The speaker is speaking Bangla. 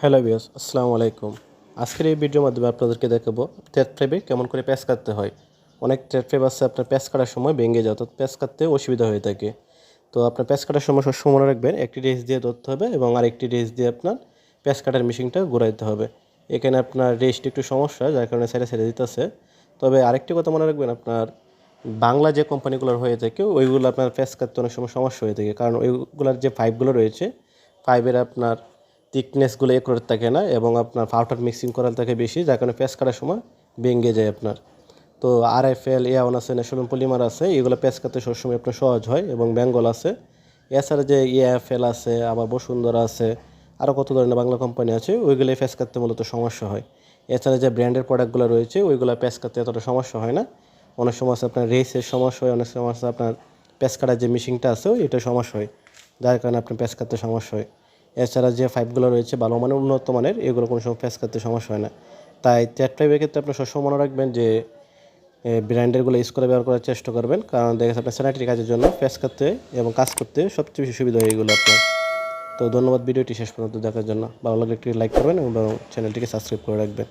হ্যালো বিয়স আসসালামু আলাইকুম। আজকের এই ভিডিওর মাধ্যমে আপনাদেরকে দেখাবো ট্রেড ফ্রেবে কেমন করে প্যাচ কাটতে হয়। অনেক ট্রেড ফ্রেব আছে, আপনার প্যাচ কাটার সময় ভেঙে যায় তো প্যাচ কাটতে অসুবিধা হয়ে থাকে। তো আপনার প্যাচ কাটার সময় সবসময় মনে রাখবেন, একটি রেস দিয়ে ধরতে হবে এবং আরেকটি রেস দিয়ে আপনার প্যাচ কাটার মেশিনটা ঘুরাইতে হবে। এখানে আপনার রেসটি একটু সমস্যা, যার কারণে সাইডে সাইডে দিতেছে। তবে আরেকটি কথা মনে রাখবেন, আপনার বাংলা যে কোম্পানিগুলোর হয়ে থাকে, ওইগুলো আপনার প্যাচ কাটতে অনেক সময় সমস্যা হয়ে থাকে। কারণ ওইগুলোর যে পাইপগুলো রয়েছে পাইপের আপনার থিকনেসগুলো এ করে থাকে না এবং আপনার পাউডার মিক্সিং করার থাকে বেশি, যার কারণে পেঁচ কাটার সময় ভেঙে যায় আপনার। তো আর এফ এল এয়াওয়ান আছে ন্যাশনাল পলিমার আছে, এগুলো পেঁচ কাটতে সবসময় আপনার সহজ হয় এবং বেঙ্গল আছে। এছাড়া যে এফ এল আছে, আবার বসুন্ধরা আছে আরও কত ধরনের বাংলা কোম্পানি আছে ওইগুলো পেঁচ কাটতে মূলত সমস্যা হয়। এছাড়া যে ব্র্যান্ডের প্রোডাক্টগুলো রয়েছে, ওইগুলো পেঁচ কাটতে এতটা সমস্যা হয় না। অনেক সময় আছে আপনার রেসের সমস্যা হয়, অনেক সময় আছে আপনার পেঁচ কাটার যে মেশিনটা আছে এটা সমস্যা হয়, যার কারণে আপনার পেঁচ কাটতে সমস্যা হয়। এছাড়া যে ফাইভগুলো রয়েছে ভালো মানের, উন্নত মানের, এগুলো কোনো সময় প্যাচ করতে সমস্যা হয় না। তাই চ্যাট পাইপের ক্ষেত্রে আপনি সবসময় মনে রাখবেন যে ব্র্যান্ডেরগুলো ইউজ করে ব্যবহার করার চেষ্টা করবেন। কারণ দেখা যাচ্ছে আপনার স্যানিটারি কাজের জন্য প্যাচ করতে এবং কাজ করতে সবচেয়ে বেশি সুবিধা হয় এগুলো আপনার। তো ধন্যবাদ, ভিডিওটি শেষ পর্যন্ত দেখার জন্য। ভালো লাগলে একটি লাইক করবেন এবং চ্যানেলটিকে সাবস্ক্রাইব করে রাখবেন।